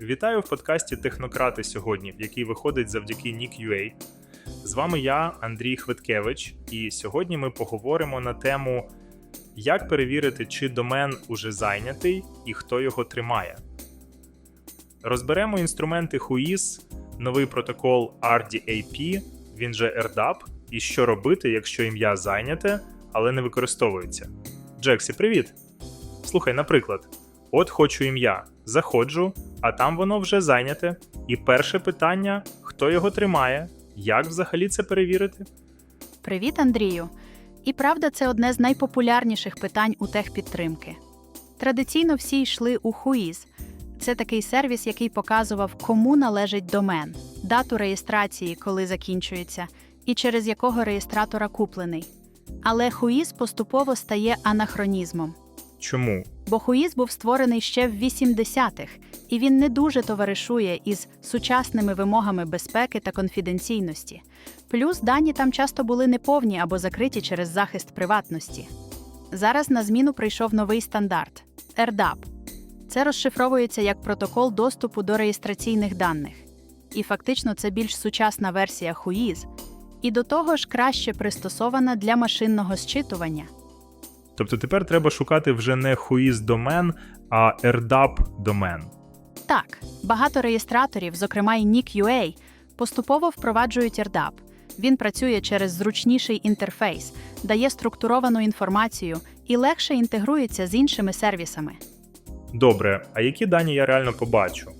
Вітаю в подкасті Технократи сьогодні, який виходить завдяки Nick.ua. З вами я, Андрій Хвиткевич, і сьогодні ми поговоримо на тему, як перевірити, чи домен уже зайнятий і хто його тримає. Розберемо інструменти Whois, новий протокол RDAP, він же RDAP, і що робити, якщо ім'я зайняте, але не використовується. Джексі, привіт! Слухай, наприклад, от хочу ім'я, заходжу, а там воно вже зайняте. І перше питання: хто його тримає? Як взагалі це перевірити? Привіт, Андрію. І правда, це одне з найпопулярніших питань у техпідтримки. Традиційно всі йшли у Whois. Це такий сервіс, який показував, кому належить домен, дату реєстрації, коли закінчується, і через якого реєстратора куплений. Але Whois поступово стає анахронізмом. Чому? Бо Whois був створений ще в 80-х, і він не дуже товаришує із сучасними вимогами безпеки та конфіденційності. Плюс дані там часто були неповні або закриті через захист приватності. Зараз на зміну прийшов новий стандарт RDAP. Це розшифровується як протокол доступу до реєстраційних даних. І фактично це більш сучасна версія Whois, і до того ж краще пристосована для машинного зчитування. Тобто тепер треба шукати вже не Whois домен, а RDAP домен. Так, багато реєстраторів, зокрема й Nick.ua, поступово впроваджують RDAP. Він працює через зручніший інтерфейс, дає структуровану інформацію і легше інтегрується з іншими сервісами. Добре, а які дані я реально побачу?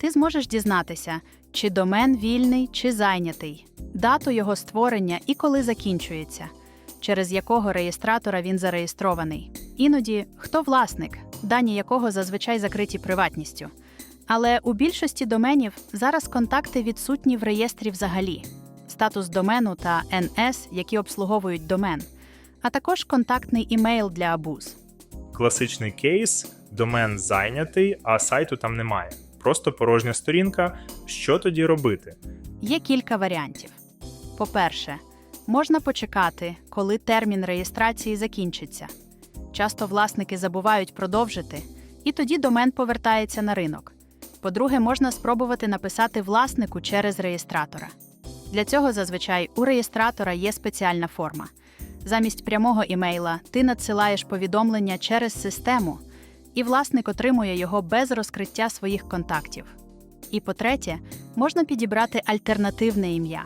Ти зможеш дізнатися, чи домен вільний, чи зайнятий, дату його створення і коли закінчується, через якого реєстратора він зареєстрований. Іноді хто власник, дані якого зазвичай закриті приватністю. Але у більшості доменів зараз контакти відсутні в реєстрі взагалі, статус домену та НС, які обслуговують домен, а також контактний імейл для абуз. Класичний кейс, домен зайнятий, а сайту там немає. Просто порожня сторінка. Що тоді робити? Є кілька варіантів. По-перше, можна почекати, коли термін реєстрації закінчиться. Часто власники забувають продовжити, і тоді домен повертається на ринок. По-друге, можна спробувати написати власнику через реєстратора. Для цього зазвичай у реєстратора є спеціальна форма. Замість прямого імейла ти надсилаєш повідомлення через систему, і власник отримує його без розкриття своїх контактів. І по-третє, можна підібрати альтернативне ім'я.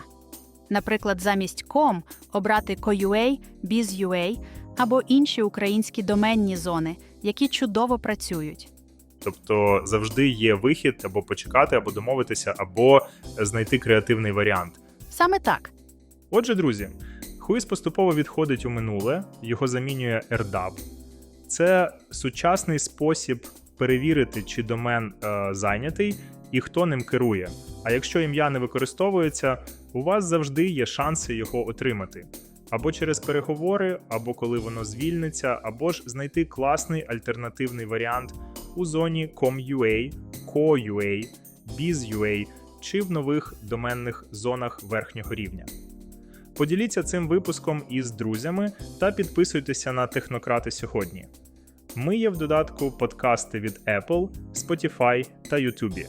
Наприклад, замість .com обрати .co.ua, biz.ua або інші українські доменні зони, які чудово працюють. Тобто завжди є вихід або почекати, або домовитися, або знайти креативний варіант. Саме так. Отже, друзі, Whois поступово відходить у минуле, його замінює RDAP. Це сучасний спосіб перевірити, чи домен е, зайнятий і хто ним керує. А якщо ім'я не використовується, у вас завжди є шанси його отримати. Або через переговори, або коли воно звільниться, або ж знайти класний альтернативний варіант у зоні com.ua, co.ua, biz.ua чи в нових доменних зонах верхнього рівня. Поділіться цим випуском із друзями та підписуйтеся на технократи сьогодні. Ми є в додатку подкасти від Apple, Spotify та YouTube.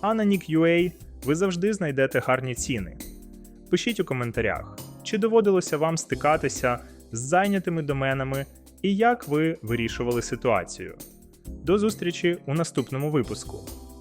А на Nick.ua ви завжди знайдете гарні ціни. Пишіть у коментарях, чи доводилося вам стикатися з зайнятими доменами і як ви вирішували ситуацію. До зустрічі у наступному випуску.